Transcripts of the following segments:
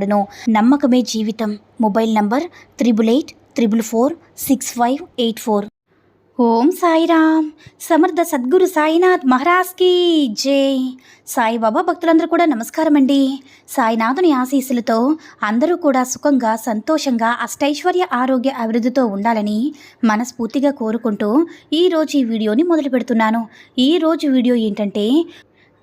చేయబడును. నమ్మకమే జీవితం. Mobile number triple eight triple four six five eight four. ఓం సాయిరామ్. సమర్థ సద్గురు సాయినాథ్ మహారాజ్కి జై. సాయిబాబా భక్తులందరూ కూడా నమస్కారం అండి సాయినాథుని ఆశీస్సులతో అందరూ కూడా సుఖంగా సంతోషంగా అష్టైశ్వర్య ఆరోగ్య అభివృద్ధితో ఉండాలని మనస్ఫూర్తిగా కోరుకుంటూ ఈరోజు ఈ వీడియోని మొదలు పెడుతున్నాను ఈరోజు వీడియో ఏంటంటే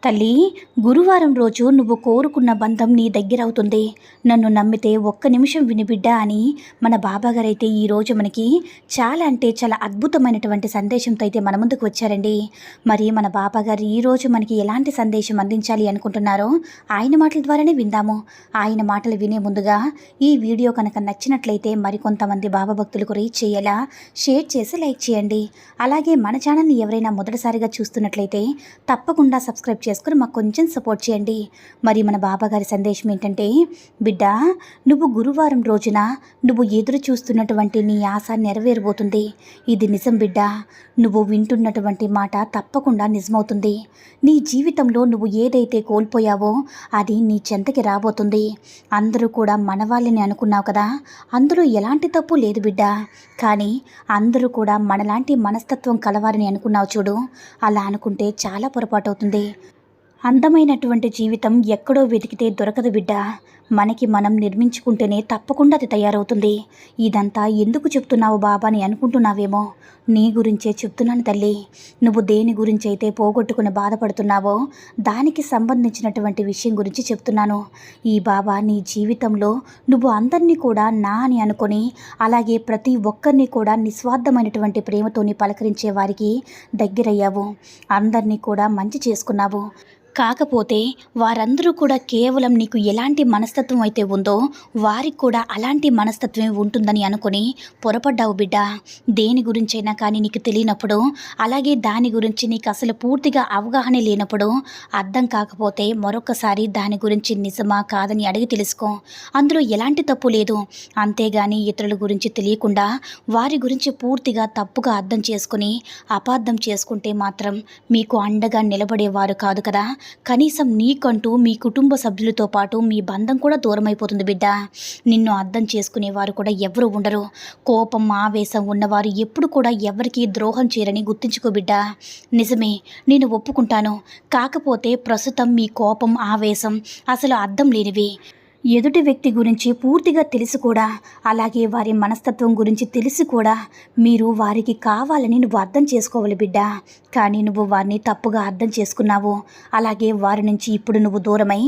తల్లి గురువారం రోజు నువ్వు కోరుకున్న బంధం నీ దగ్గర అవుతుంది నన్ను నమ్మితే ఒక్క నిమిషం వినిబిడ్డా అని మన బాబాగారైతే ఈరోజు మనకి చాలా అంటే చాలా అద్భుతమైనటువంటి సందేశంతో అయితే మన ముందుకు వచ్చారండి. మరి మన బాబాగారు ఈరోజు మనకి ఎలాంటి సందేశం అందించాలి అనుకుంటున్నారో ఆయన మాటల ద్వారానే విందాము. ఆయన మాటలు వినే ముందుగా ఈ వీడియో కనుక నచ్చినట్లయితే మరికొంతమంది బాబా భక్తులకు రీచ్ చేయేలా షేర్ చేసి లైక్ చేయండి. అలాగే మన ఛానల్ని ఎవరైనా మొదటిసారిగా చూస్తున్నట్లయితే తప్పకుండా సబ్స్క్రైబ్ చేసుకుని మాకు కొంచెం సపోర్ట్ చేయండి. మరి మన బాబాగారి సందేశం ఏంటంటే బిడ్డ నువ్వు గురువారం రోజున నువ్వు ఎదురు చూస్తున్నటువంటి నీ ఆశ నెరవేరబోతుంది. ఇది నిజం బిడ్డ. నువ్వు వింటున్నటువంటి మాట తప్పకుండా నిజమవుతుంది. నీ జీవితంలో నువ్వు ఏదైతే కోల్పోయావో అది నీ చెంతకి రాబోతుంది. అందరూ కూడా మనవాళ్ళని అనుకున్నావు కదా? అందులో ఎలాంటి తప్పు లేదు బిడ్డ. కానీ అందరూ కూడా మనలాంటి మనస్తత్వం కలవారని అనుకున్నావు చూడు. అలా అనుకుంటే చాలా పొరపాటు అవుతుంది అందమైనటువంటి జీవితం ఎక్కడో వెతికితే దొరకదు బిడ్డ. మనకి మనం నిర్మించుకుంటేనే తప్పకుండా అది తయారవుతుంది. ఇదంతా ఎందుకు చెప్తున్నావు బాబా అని అనుకుంటున్నావేమో? నీ గురించే చెప్తున్నాను తల్లి. నువ్వు దేని గురించి అయితే పోగొట్టుకుని బాధపడుతున్నావో దానికి సంబంధించినటువంటి విషయం గురించి చెప్తున్నాను. ఈ బాబా నీ జీవితంలో నువ్వు అందరినీ కూడా నా అని అనుకొని అలాగే ప్రతి ఒక్కరిని కూడా నిస్వార్థమైనటువంటి ప్రేమతోని పలకరించే వారికి దగ్గరయ్యావు. అందరినీ కూడా మంచి చేసుకున్నావు. కాకపోతే వారందరూ కూడా కేవలం నీకు ఎలాంటి మనస్తత్వం అయితే ఉందో వారికి కూడా అలాంటి మనస్తత్వమే ఉంటుందని అనుకుని పొరపడ్డావు బిడ్డ. దేని గురించైనా కానీ నీకు తెలియనప్పుడు అలాగే దాని గురించి నీకు అసలు పూర్తిగా అవగాహన లేనప్పుడు అర్థం కాకపోతే మరొకసారి దాని గురించి నిజమా కాదని అడిగి తెలుసుకో. అందులో ఎలాంటి తప్పు లేదు. అంతేగాని ఇతరుల గురించి తెలియకుండా వారి గురించి పూర్తిగా తప్పుగా అర్థం చేసుకుని అపార్థం చేసుకుంటే మాత్రం మీకు అండగా నిలబడేవారు కాదు కదా. కనీసం నీకంటూ మీ కుటుంబ సభ్యులతో పాటు మీ బంధం కూడా దూరమైపోతుంది బిడ్డ. నిన్ను అర్థం చేసుకునేవారు కూడా ఎవరు ఉండరు. కోపం ఆవేశం ఉన్నవారు ఎప్పుడు కూడా ఎవరికి ద్రోహం చేయరని గుర్తుంచుకో బిడ్డ. నిజమే నేను ఒప్పుకుంటాను. కాకపోతే ప్రస్తుతం మీ కోపం ఆవేశం అసలు అర్థం లేనివి. ఎదుటి వ్యక్తి గురించి పూర్తిగా తెలిసి కూడా అలాగే వారి మనస్తత్వం గురించి తెలిసి కూడా. మీరు వారికి కావాలని నువ్వు అర్థం చేసుకోవాలి బిడ్డ. కానీ నువ్వు వారిని తప్పుగా అర్థం చేసుకున్నావు. అలాగే వారి నుంచి ఇప్పుడు నువ్వు దూరమై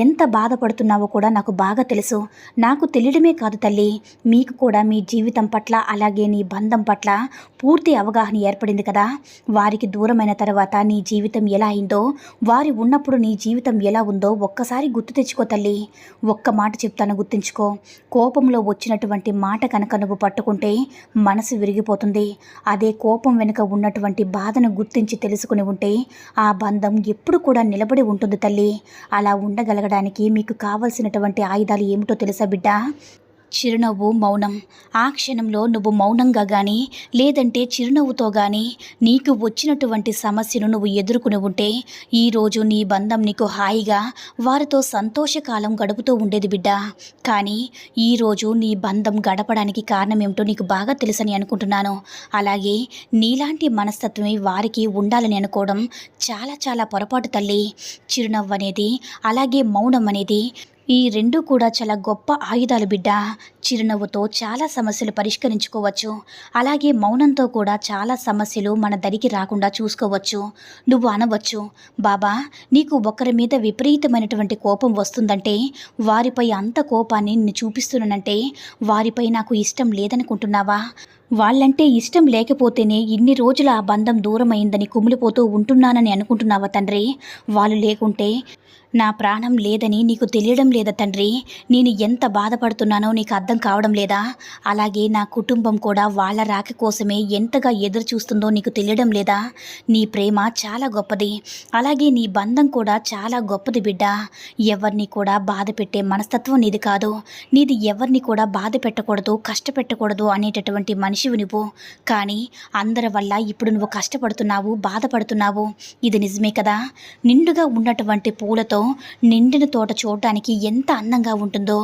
ఎంత బాధపడుతున్నావో కూడా నాకు బాగా తెలుసు. నాకు తెలియడమే కాదు తల్లి మీకు కూడా మీ జీవితం పట్ల అలాగే నీ బంధం పట్ల పూర్తి అవగాహన ఏర్పడింది కదా. వారికి దూరమైన తర్వాత నీ జీవితం ఎలా అయిందో వారి ఉన్నప్పుడు నీ జీవితం ఎలా ఉందో ఒక్కసారి గుర్తు తెచ్చుకో తల్లి. ఒక్క మాట చెప్తాను గుర్తుంచుకో. కోపంలో వచ్చినటువంటి మాట కనుక నువ్వు పట్టుకుంటే మనసు విరిగిపోతుంది. అదే కోపం వెనుక ఉన్నటువంటి బాధను గుర్తించి తెలుసుకుని ఉంటే ఆ బంధం ఎప్పుడు కూడా నిలబడి ఉంటుంది తల్లి. అలా ఉండగలగడానికి మీకు కావలసినటువంటి ఆయుధాలు ఏమిటో తెలుసా బిడ్డ? చిరునవ్వు మౌనం. ఆ క్షణంలో నువ్వు మౌనంగా కానీ లేదంటే చిరునవ్వుతో కానీ నీకు వచ్చినటువంటి సమస్యను నువ్వు ఎదుర్కొని ఉంటే ఈరోజు నీ బంధం నీకు హాయిగా వారితో సంతోషకాలం గడుపుతూ ఉండేది బిడ్డ. కానీ ఈరోజు నీ బంధం గడపడానికి కారణం ఏమిటో నీకు బాగా తెలుసని అనుకుంటున్నాను. అలాగే నీలాంటి మనస్తత్వమే వారికి ఉండాలని అనుకోవడం చాలా చాలా పొరపాటు తల్లి. చిరునవ్వు అనేది అలాగే మౌనం అనేది ఈ రెండు కూడా చాలా గొప్ప ఆయుధాలు బిడ్డ. చిరునవ్వుతో చాలా సమస్యలు పరిష్కరించుకోవచ్చు. అలాగే మౌనంతో కూడా చాలా సమస్యలు మన దరికి రాకుండా చూసుకోవచ్చు. నువ్వు అనవచ్చు బాబా నీకు ఒకరి మీద విపరీతమైనటువంటి కోపం వస్తుందంటే వారిపై అంత కోపాన్ని నిన్ను చూపిస్తున్నానంటే వారిపై నాకు ఇష్టం లేదనుకుంటున్నావా? వాళ్ళంటే ఇష్టం లేకపోతేనే ఇన్ని రోజులు ఆ బంధం దూరమైందని కుమిలిపోతూ ఉంటున్నానని అనుకుంటున్నావా తండ్రి? వాళ్ళు లేకుంటే నా ప్రాణం లేదని నీకు తెలియడం లేదా తండ్రి? నేను ఎంత బాధపడుతున్నానో నీకు అర్థం కావడం లేదా? అలాగే నా కుటుంబం కూడా వాళ్ళ రాక కోసమే ఎంతగా ఎదురు చూస్తుందో నీకు తెలియడం లేదా? నీ ప్రేమ చాలా గొప్పది. అలాగే నీ బంధం కూడా చాలా గొప్పది బిడ్డ. ఎవరిని కూడా బాధ పెట్టే మనస్తత్వం నీది కాదు. నీది ఎవరిని కూడా బాధ పెట్టకూడదు కష్టపెట్టకూడదు అనేటటువంటి మనిషివి నువ్వు. కానీ అందరి వల్ల ఇప్పుడు నువ్వు కష్టపడుతున్నావు బాధపడుతున్నావు. ఇది నిజమే కదా? నిండుగా ఉన్నటువంటి పూలతో నిండిన తోట చూడటానికి ఎంత అందంగా ఉంటుందో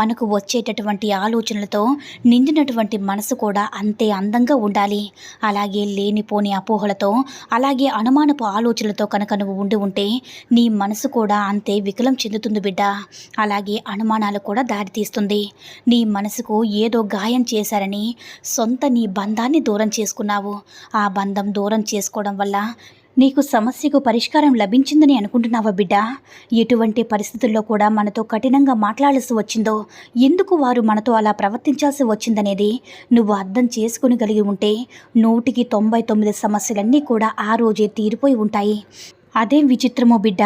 మనకు వచ్చేటటువంటి ఆలోచనలతో నిండినటువంటి మనసు కూడా అంతే అందంగా ఉండాలి. అలాగే లేనిపోని అపోహలతో అలాగే అనుమానపు ఆలోచనలతో కనుక నువ్వు ఉండి ఉంటే నీ మనసు కూడా అంతే వికలం చెందుతుంది బిడ్డ. అలాగే అనుమానాలు కూడా దారితీస్తుంది నీ మనసుకు ఏదో గాయం చేశారని సొంత నీ బంధాన్ని దూరం చేసుకున్నావు. ఆ బంధం దూరం చేసుకోవడం వల్ల నీకు సమస్యకు పరిష్కారం లభించిందని అనుకుంటున్నావా బిడ్డ? ఎటువంటి పరిస్థితుల్లో కూడా మనతో కఠినంగా మాట్లాడాల్సి వచ్చిందో ఎందుకు వారు మనతో అలా ప్రవర్తించాల్సి వచ్చిందనేది నువ్వు అర్థం చేసుకుని కలిగి ఉంటే నూటికి తొంభై తొమ్మిది సమస్యలన్నీ కూడా ఆ రోజే తీరిపోయి ఉంటాయి. అదేం విచిత్రమో బిడ్డ?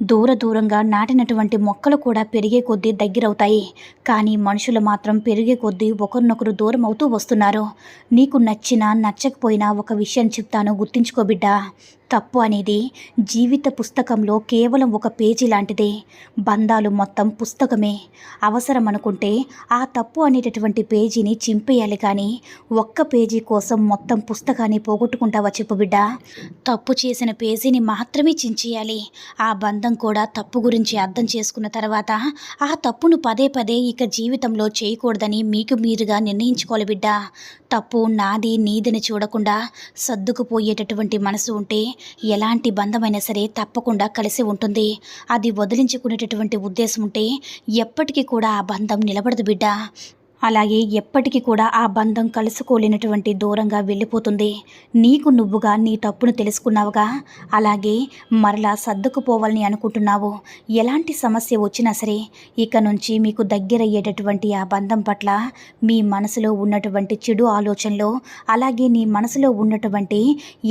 దూర దూరంగా నాటినటువంటి మొక్కలు కూడా పెరిగే కొద్దీ దగ్గరవుతాయి. కానీ మనుషులు మాత్రం పెరిగే కొద్దీ ఒకరినొకరు దూరం అవుతూ వస్తున్నారు. నీకు నచ్చినా నచ్చకపోయినా ఒక విషయం చెప్తాను గుర్తుంచుకో బిడ్డ. తప్పు అనేది జీవిత పుస్తకంలో కేవలం ఒక పేజీ లాంటిదే. బంధాలు మొత్తం పుస్తకమే. అవసరం అనుకుంటే ఆ తప్పు అనేటటువంటి పేజీని చింపేయాలి కానీ ఒక్క పేజీ కోసం మొత్తం పుస్తకాన్ని పోగొట్టుకుంటావా చెప్పు బిడ్డ. తప్పు చేసిన పేజీని మాత్రమే చించేయాలి. ఆ బంధం కూడా తప్పు గురించి అర్థం చేసుకున్న తర్వాత ఆ తప్పును పదే పదే ఇక జీవితంలో చేయకూడదని మీకు మీరుగా నిర్ణయించుకోవాలి బిడ్డ. తప్పు నాది నీదని చూడకుండా సర్దుకుపోయేటటువంటి మనసు ఉంటే ఎలాంటి బంధమైనా సరే తప్పకుండా కలిసి ఉంటుంది. అది వదిలించుకునేటటువంటి ఉద్దేశం ఉంటే ఎప్పటికీ కూడా ఆ బంధం నిలబడదు బిడ్డ. అలాగే ఎప్పటికీ కూడా ఆ బంధం కలుసుకోలేనటువంటి దూరంగా వెళ్ళిపోతుంది. నీకు నువ్వుగా నీ తప్పును తెలుసుకున్నావుగా? అలాగే మరలా సర్దుకుపోవాలని అనుకుంటున్నావు. ఎలాంటి సమస్య వచ్చినా సరే ఇక నుంచి మీకు దగ్గరయ్యేటటువంటి ఆ బంధం పట్ల మీ మనసులో ఉన్నటువంటి చెడు ఆలోచనలు అలాగే నీ మనసులో ఉన్నటువంటి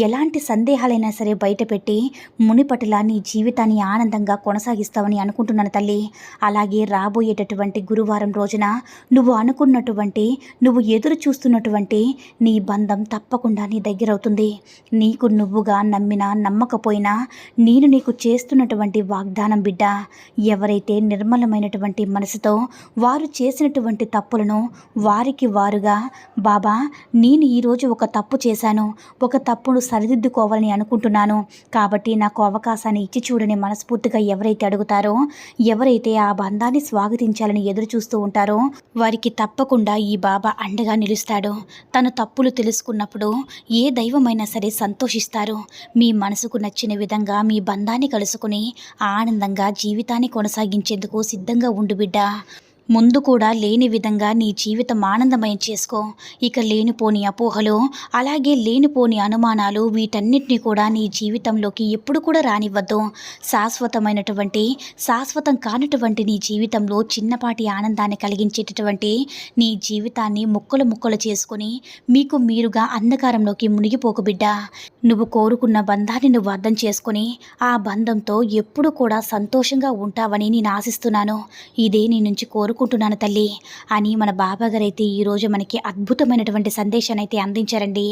ఎలాంటి సందేహాలైనా సరే బయటపెట్టి మునిపటిలా నీ జీవితాన్ని ఆనందంగా కొనసాగిస్తావని అనుకుంటున్నాను తల్లి. అలాగే రాబోయేటటువంటి గురువారం రోజున నువ్వు అనుకున్నటువంటి నువ్వు ఎదురు చూస్తున్నటువంటి నీ బంధం తప్పకుండా నీ దగ్గర అవుతుంది నీకు నువ్వుగా నమ్మినా నమ్మకపోయినా నేను నీకు చేస్తున్నటువంటి వాగ్దానం బిడ్డ ఎవరైతే నిర్మలమైనటువంటి మనసుతో వారు చేసినటువంటి తప్పులను వారికి వారుగా బాబా నేను ఈరోజు ఒక తప్పు చేశాను. ఒక తప్పును సరిదిద్దుకోవాలని అనుకుంటున్నాను. కాబట్టి నాకు అవకాశాన్ని ఇచ్చి చూడని మనస్ఫూర్తిగా ఎవరైతే అడుగుతారో ఎవరైతే ఆ బంధాన్ని స్వాగతించాలని ఎదురు చూస్తూ ఉంటారో వారికి తప్పకుండా ఈ బాబా అండగా నిలుస్తాడు. తన తప్పులు తెలుసుకున్నప్పుడు ఏ దైవమైనా సరే సంతోషిస్తారు. మీ మనసుకు నచ్చిన విధంగా మీ బంధాన్ని కలుసుకుని ఆనందంగా జీవితాన్ని కొనసాగించేందుకు సిద్ధంగా ఉండు బిడ్డ. ముందు కూడా లేని విధంగా నీ జీవితం ఆనందమయం చేసుకో. ఇక లేనిపోని అపోహలు అలాగే లేనిపోని అనుమానాలు వీటన్నిటిని కూడా నీ జీవితంలోకి ఎప్పుడు కూడా రానివ్వద్దు. శాశ్వతమైనటువంటి శాశ్వతం కానటువంటి నీ జీవితంలో చిన్నపాటి ఆనందాన్ని కలిగించేటటువంటి నీ జీవితాన్ని ముక్కలు ముక్కలు చేసుకొని మీకు మీరుగా అంధకారంలోకి మునిగిపోకు బిడ్డ. నువ్వు కోరుకున్న బంధాన్ని నువ్వు అర్థం చేసుకొని ఆ బంధంతో ఎప్పుడు కూడా సంతోషంగా ఉంటావని నేను ఆశిస్తున్నాను. ఇదే నీ నుంచి కోరుకుంటున్నాను తల్లి అని మన బాబాగారైతే అయితే ఈరోజు మనకి అద్భుతమైనటువంటి సందేశాన్ని అయితే అందించారండి.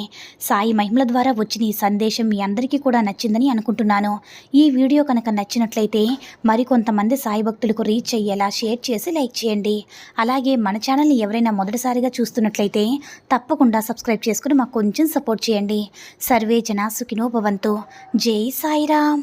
సాయి మహిమల ద్వారా వచ్చిన ఈ సందేశం మీ అందరికీ కూడా నచ్చిందని అనుకుంటున్నాను. ఈ వీడియో కనుక నచ్చినట్లయితే మరికొంతమంది సాయి భక్తులకు రీచ్ అయ్యేలా షేర్ చేసి లైక్ చేయండి. అలాగే మన ఛానల్ని ఎవరైనా మొదటిసారిగా చూస్తున్నట్లయితే తప్పకుండా సబ్స్క్రైబ్ చేసుకుని మాకు కొంచెం సపోర్ట్ చేయండి. సర్వే జన సుఖినో భవంతు జై సాయిరామ్.